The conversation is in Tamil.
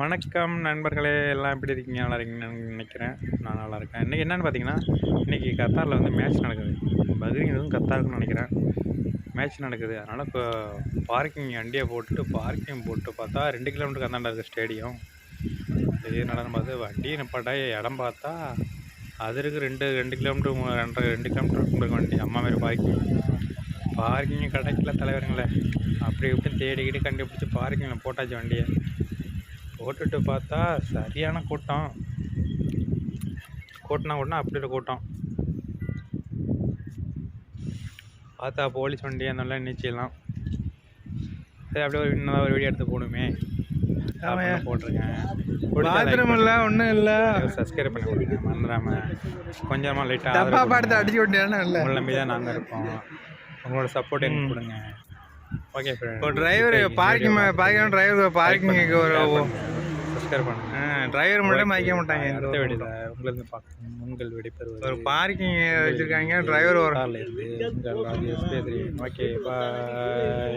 வணக்கம் நண்பர்களே. எல்லாம் எப்படி இருக்கீங்க? நல்லா இருக்கீங்கன்னு நினைக்கிறேன். நான் நல்லா இருக்கேன். இன்றைக்கி என்னென்னு பார்த்தீங்கன்னா இன்றைக்கி கத்தாரில் வந்து மேட்ச் நடக்குது. பக்ரீன் எதுவும் கத்தாருக்குன்னு நினைக்கிறேன். மேட்ச் நடக்குது. அதனால் இப்போ பார்க்கிங் வண்டியை போட்டுட்டு பார்க்கிங் போட்டு பார்த்தா ரெண்டு கிலோமீட்டர் அந்தாண்ட இருக்குது ஸ்டேடியம் திடீர்னு நடந்து பார்த்து வண்டி நிப்பாட்டா இடம் பார்த்தா அது இருக்குது ரெண்டு ரெண்டு கிலோமீட்டர் ரெண்டரை ரெண்டு கிலோமீட்டர் இருக்கும் வண்டி. அம்மா மாரி பார்க்கிங் பார்க்கிங் கிடைக்கல தலைவருங்களே. அப்படி இப்படி தேடிக்கிட்டு கண்டுபிடிச்சி பார்க்கிங்கில் போட்டாச்சு வண்டியை. போட்டுட்டு பார்த்தா சரியான கூட்டம். கூட்டினா கூட்டினா அப்படி கூட்டம். பார்த்தா போலீஸ் வண்டி அந்த மாதிரிலாம் நீச்சலாம் சரி அப்படியே ஒரு இன்னும் ஒரு வீடியோ எடுத்து போடுமே. ஆமாய்யா. போட்டிருக்கேன். பாத்ரூம் இல்ல சப்ஸ்கிரைப் பண்ணி கொடுங்க. மறந்துடாம. கொஞ்சமா லைட்டாக டப்பா பாடத்தை அடிச்சு விட்டியானு இல்ல. உங்களை நம்பி தான் நாங்கள் இருக்கோம். உங்களோட சப்போர்ட் எனக்கு கொடுங்க. Okay driver parking parking driver பார்க்கிங்க்கு ஒரு சப்ஸ்கிரைப் பண்ணுங்க. டிரைவர் மட்டும் மதிக்க மாட்டாங்க அடுத்த ஊர்ல. வீடியோவில் உங்களுக்கு பார்க்கணும் உங்கள் வெடிப்பெறுவது ஒரு பார்க்கிங் வச்சிருக்காங்க டிரைவர் ஒரு கார்ல இருந்து ஓகே பாய்